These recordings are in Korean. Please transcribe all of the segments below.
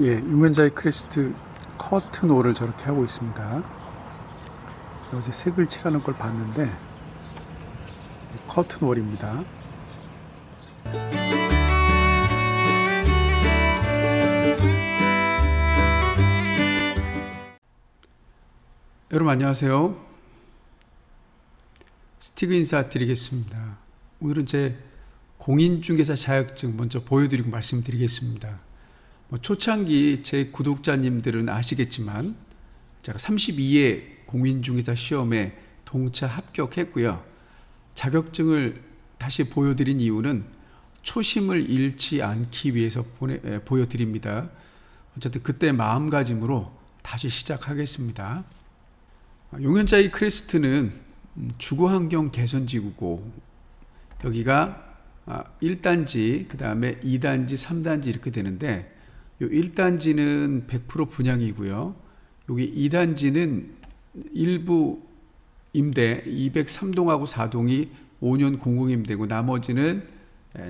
예, 유면자의 크레스트 커튼 홀을 저렇게 하고 있습니다. 어제 색을 칠하는 걸 봤는데 이 커튼 홀입니다. 여러분 안녕하세요. 스티그 인사 드리겠습니다. 오늘은 제 공인중개사 자격증 먼저 보여드리고 말씀드리겠습니다. 뭐 초창기 제 구독자님들은 아시겠지만 제가 32회 공인중개사 시험에 동차 합격했고요. 자격증을 다시 보여드린 이유는 초심을 잃지 않기 위해서 보내, 에, 보여드립니다. 어쨌든 그때 마음가짐으로 다시 시작하겠습니다. 용현자의 크레스트는 음, 주거환경 개선지구고 여기가 1단지, 그 다음에 2단지, 3단지 이렇게 되는데 요 1단지는 100% 분양이고요. 여기 2단지는 일부 임대 203동하고 4동이 5년 공공임대고 나머지는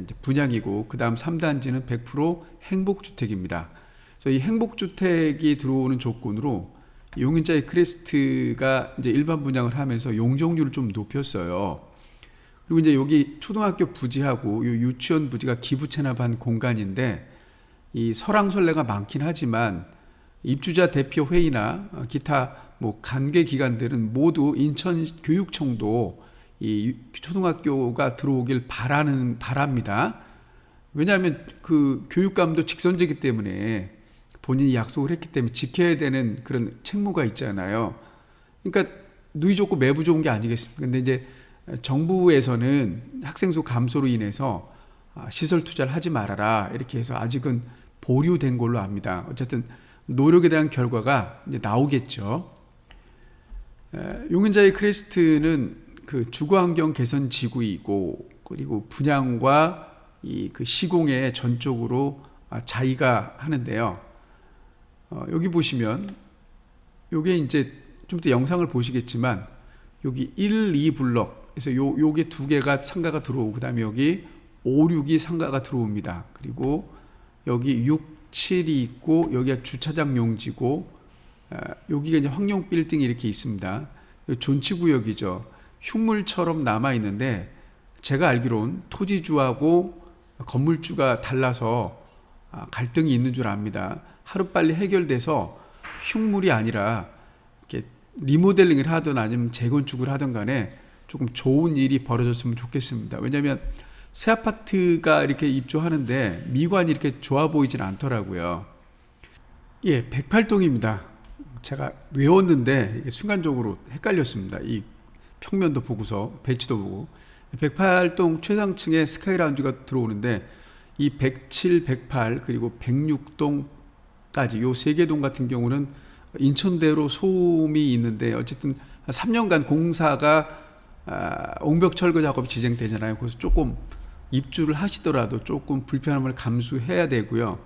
이제 분양이고 그다음 3단지는 100% 행복주택입니다. 그래서 이 행복주택이 들어오는 조건으로 용인자의 크레스트가 이제 일반 분양을 하면서 용적률을 좀 높였어요. 그리고 이제 여기 초등학교 부지하고 요 유치원 부지가 기부 체납한 공간인데 이 설왕설래가 많긴 하지만 입주자 대표 회의나 기타 뭐 관계 기관들은 모두 인천 교육청도 이 초등학교가 들어오길 바라는 바랍니다. 왜냐하면 그 교육감도 직선제기 때문에 본인이 약속을 했기 때문에 지켜야 되는 그런 책무가 있잖아요. 그러니까 누이 좋고 매부 좋은 게 아니겠습니까? 근데 이제 정부에서는 학생 수 감소로 인해서 시설 투자를 하지 말아라 이렇게 해서 아직은 보류된 걸로 압니다. 어쨌든 노력에 대한 결과가 이제 나오겠죠. 용인자의 크레스트는 그 주거 환경 개선 지구이고 그리고 분양과 이 그 시공에 전적으로 자기가 하는데요. 어, 여기 보시면 요게 이제 좀 더 영상을 보시겠지만 여기 1, 2 블럭 그래서 요 요게 두 개가 상가가 들어오고 그다음에 여기 5, 6이 상가가 들어옵니다. 그리고 여기 6, 7이 있고 여기가 주차장 용지고 여기가 이제 황룡 빌딩이 이렇게 있습니다. 존치 구역이죠. 흉물처럼 남아 있는데 제가 알기론 토지주하고 건물주가 달라서 아, 갈등이 있는 줄 압니다. 하루빨리 해결돼서 흉물이 아니라 리모델링을 하든 아니면 재건축을 하든 간에 조금 좋은 일이 벌어졌으면 좋겠습니다. 왜냐하면 새 아파트가 이렇게 입주하는데 미관이 이렇게 좋아 보이진 않더라고요. 예, 108동입니다. 제가 외웠는데 순간적으로 헷갈렸습니다. 이 평면도 보고서 배치도 보고 108동 최상층에 스카이라운지가 들어오는데 이 107, 108 그리고 106동까지 요 세 개 동 같은 경우는 인천대로 소음이 있는데 어쨌든 3년간 공사가 아, 옹벽 철거 작업이 진행되잖아요. 그래서 조금 입주를 하시더라도 조금 불편함을 감수해야 되고요.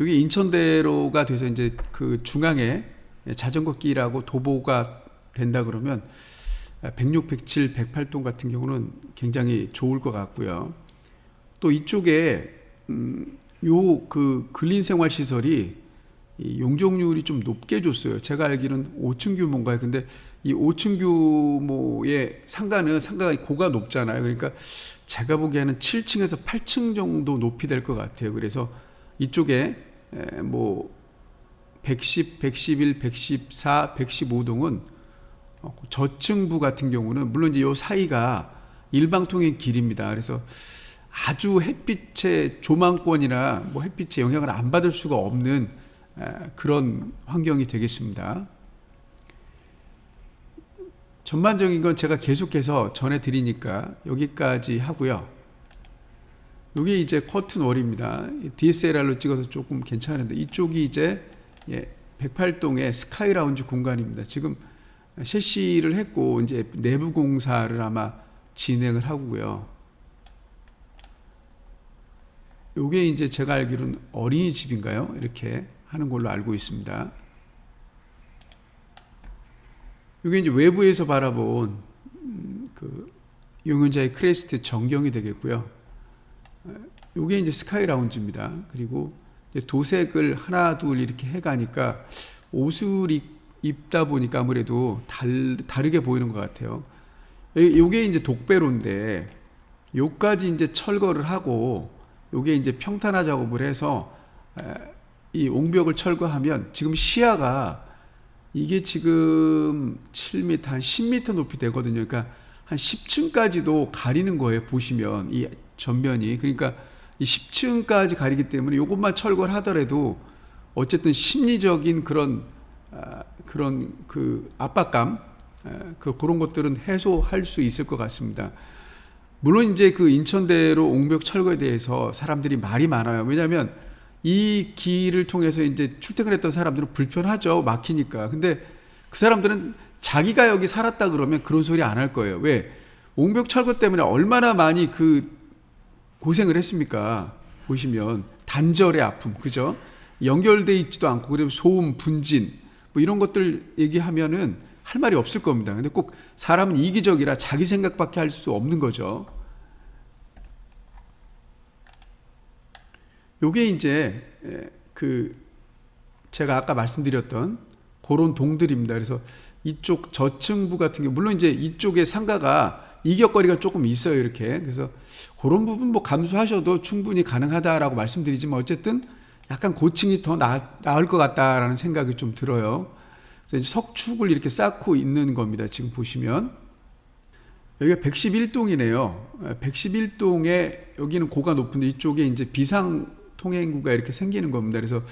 여기 인천대로가 돼서 이제 그 중앙에 자전거 길하고 도보가 된다 그러면 106, 107, 108동 같은 경우는 굉장히 좋을 것 같고요. 또 이쪽에 음, 요그 근린 생활 시설이 이 용적률이 좀 높게 줬어요. 제가 알기로는 5층 규모인가요? 근데 이 5층 규모의 상가는 상가가 고가 높잖아요. 그러니까 제가 보기에는 7층에서 8층 정도 높이 될 것 같아요. 그래서 이쪽에 뭐 110, 111, 114, 115동은 저층부 같은 경우는 물론 이제 요 사이가 일방통행 길입니다. 그래서 아주 햇빛의 조망권이나 뭐 햇빛의 영향을 안 받을 수가 없는 그런 환경이 되겠습니다. 전반적인 건 제가 계속해서 전해드리니까 여기까지 하고요. 이게 이제 커튼 월입니다. DSLR로 찍어서 조금 괜찮은데 이쪽이 이제 예, 108동의 스카이 라운지 공간입니다. 지금 셰시를 했고 이제 내부 공사를 아마 진행을 하고요. 요게 이제 제가 알기로는 어린이집인가요? 이렇게 하는 걸로 알고 있습니다. 이게 이제 외부에서 바라본 음, 그 용현자의 크레스트 전경이 되겠고요. 이게 이제 스카이 라운지입니다. 그리고 도색을 하나 둘 이렇게 해가니까 옷을 입, 입다 보니까 아무래도 달, 다르게 보이는 것 같아요. 이- 요게 이제 독배로인데 요까지 이제 철거를 하고 요게 이제 평탄화 작업을 해서 에, 이 옹벽을 철거하면 지금 시야가 이게 지금 7m 한 10m 높이 되거든요. 그러니까 한 10층까지도 가리는 거예요. 보시면 이 전면이 그러니까 이 10층까지 가리기 때문에 이것만 철거를 하더라도 어쨌든 심리적인 그런 아, 그런 그 압박감 에, 그 그런 것들은 해소할 수 있을 것 같습니다. 물론 이제 그 인천대로 옹벽 철거에 대해서 사람들이 말이 많아요. 왜냐하면 이 길을 통해서 이제 출퇴근했던 사람들은 불편하죠. 막히니까. 근데 그 사람들은 자기가 여기 살았다 그러면 그런 소리 안 할 거예요. 왜? 옹벽 철거 때문에 얼마나 많이 그 고생을 했습니까? 보시면 단절의 아픔, 그죠? 연결돼 있지도 않고 그리고 소음, 분진 뭐 이런 것들 얘기하면은 할 말이 없을 겁니다. 근데 꼭 사람은 이기적이라 자기 생각밖에 할 수 없는 거죠. 요게 이제 에, 그 제가 아까 말씀드렸던 그런 동들입니다. 그래서 이쪽 저층부 같은 게 물론 이제 이쪽에 상가가 이격거리가 조금 있어요 이렇게 그래서 그런 부분 뭐 감수하셔도 충분히 가능하다라고 말씀드리지만 어쨌든 약간 고층이 더 나, 나을 것 같다라는 생각이 좀 들어요. 그래서 이제 석축을 이렇게 쌓고 있는 겁니다. 지금 보시면 여기가 111동이네요. 111동에 여기는 고가 높은데 이쪽에 이제 비상 통행구가 이렇게 생기는 겁니다. 그래서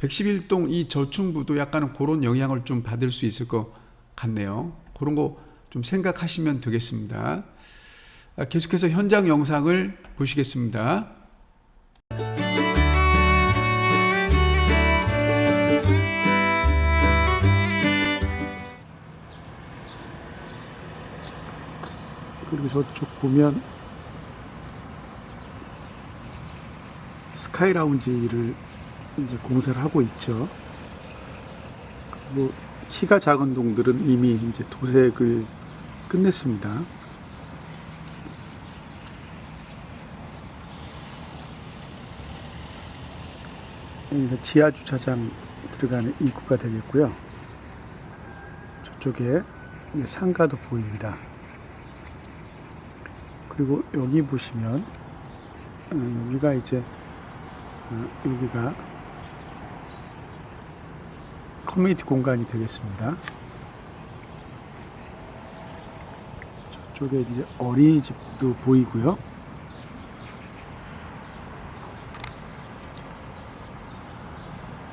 111동 이 저층부도 약간은 그런 영향을 좀 받을 수 있을 것 같네요. 그런 거 좀 생각하시면 되겠습니다. 아, 계속해서 현장 영상을 보시겠습니다. 그리고 저쪽 보면 스카이 라운지를 이제 공사를 하고 있죠. 그리고 키가 작은 동들은 이미 이제 도색을 끝냈습니다. 지하 주차장 들어가는 입구가 되겠고요. 저쪽에 상가도 보입니다. 그리고 여기 보시면 어, 여기가 이제 어, 여기가 커뮤니티 공간이 되겠습니다. 저쪽에 이제 어린이집도 보이고요.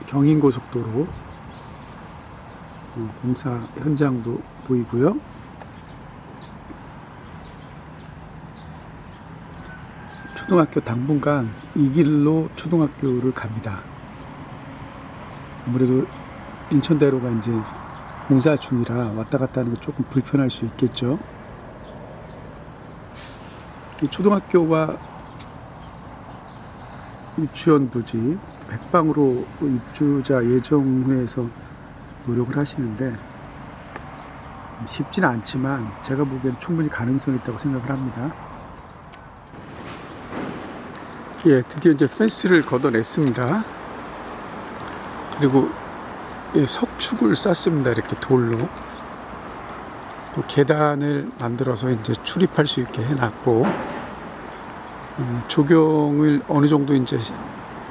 경인고속도로 어, 공사 현장도 보이고요. 초등학교 당분간 이 길로 초등학교를 갑니다. 아무래도 인천대로가 이제 공사 중이라 왔다 갔다 하는 게 조금 불편할 수 있겠죠. 이 초등학교와 유치원 부지 백방으로 입주자 예정회에서 노력을 하시는데 쉽지는 않지만 제가 보기엔 충분히 가능성이 있다고 생각을 합니다. 예, 드디어 이제 펜스를 걷어냈습니다. 그리고 예, 석축을 쌓습니다. 이렇게 돌로. 또 계단을 만들어서 이제 출입할 수 있게 해놨고, 음, 조경을 어느 정도 이제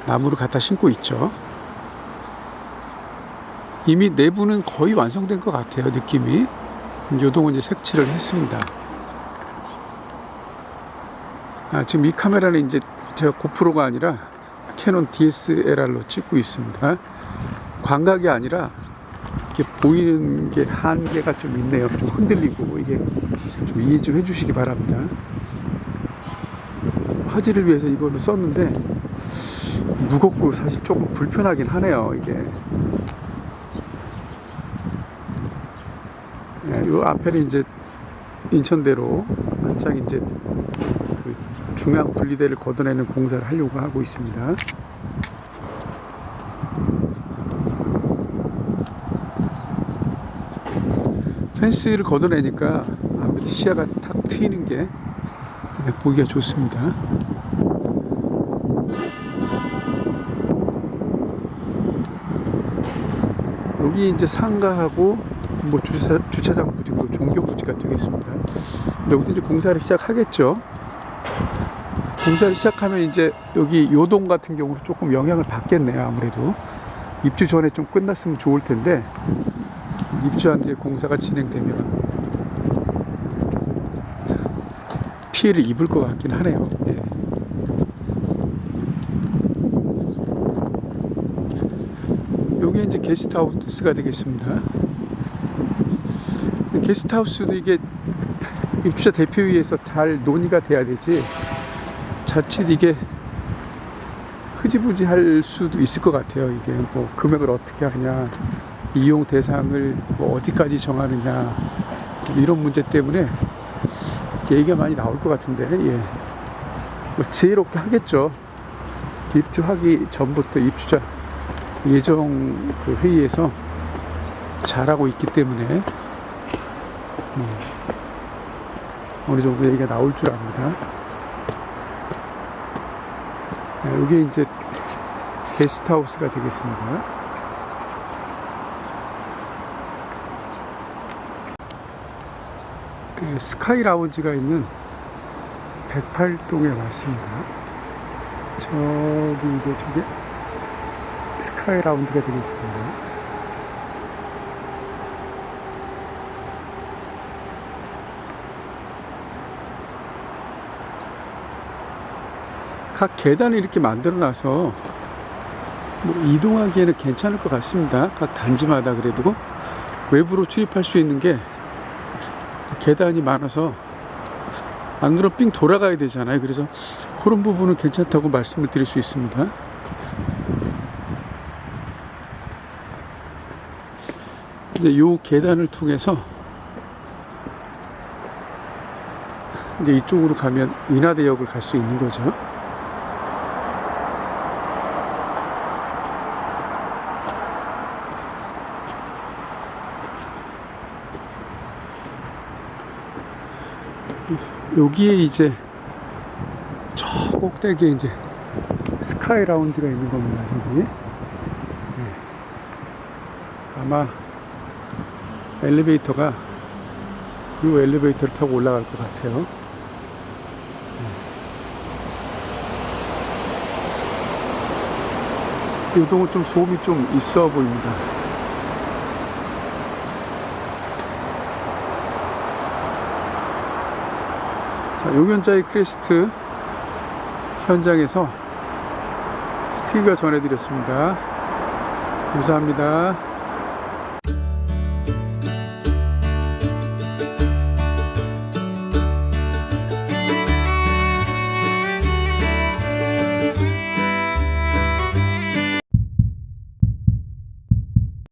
나무를 갖다 심고 있죠. 이미 내부는 거의 완성된 것 같아요. 느낌이. 요동은 이제 색칠을 했습니다. 아, 지금 이 카메라는 이제 제가 고프로가 아니라 캐논 DSLR로 찍고 있습니다. 광각이 아니라 이렇게 보이는 게 한계가 좀 있네요. 좀 흔들리고 이게 좀 이해 좀 해주시기 바랍니다. 화질을 위해서 이거를 썼는데 무겁고 사실 조금 불편하긴 하네요. 이게 예, 요 앞에는 이제 인천대로 한창 이제 그 중앙 분리대를 걷어내는 공사를 하려고 하고 있습니다. 펜스를 걷어내니까 아무래도 시야가 탁 트이는 게 보기가 좋습니다. 여기 이제 상가하고 뭐 주차, 주차장 부지고 종교 부지가 되겠습니다. 여기도 이제 공사를 시작하겠죠. 공사를 시작하면 이제 여기 요동 같은 경우는 조금 영향을 받겠네요. 아무래도 입주 전에 좀 끝났으면 좋을 텐데 입주한 이제 공사가 진행되면 피해를 입을 것 같긴 하네요. 예. 여기 이제 게스트하우스가 되겠습니다. 게스트하우스도 이게 입주자 대표회의에서 잘 논의가 돼야 되지 자칫 이게 흐지부지 할 수도 있을 것 같아요. 이게 뭐 금액을 어떻게 하냐, 이용 대상을 뭐 어디까지 정하느냐 뭐 이런 문제 때문에 얘기가 많이 나올 것 같은데 예. 뭐 지혜롭게 하겠죠. 입주하기 전부터 입주자 예정 그 회의에서 잘하고 있기 때문에 음, 어느 정도 얘기가 나올 줄 압니다. 네, 여기 이제 게스트하우스가 되겠습니다. 네, 스카이 라운지가 있는 108동에 왔습니다. 저기 이제 저게 스카이 라운지가 되겠습니다. 각 계단을 이렇게 만들어 놔서 뭐 이동하기에는 괜찮을 것 같습니다. 각 단지마다 그래도 외부로 출입할 수 있는 게 계단이 많아서 안 그러면 삥 돌아가야 되잖아요. 그래서 그런 부분은 괜찮다고 말씀을 드릴 수 있습니다. 이제 요 계단을 통해서 이제 이쪽으로 가면 인하대역을 갈 수 있는 거죠. 여기에 이제 저 꼭대기에 이제 스카이 라운지가 있는 겁니다. 여기 네. 아마 엘리베이터가 이 엘리베이터를 타고 올라갈 것 같아요. 네. 요동은 좀 소음이 좀 있어 보입니다. 자, 용연자의 크레스트 현장에서 스티브가 전해드렸습니다. 감사합니다.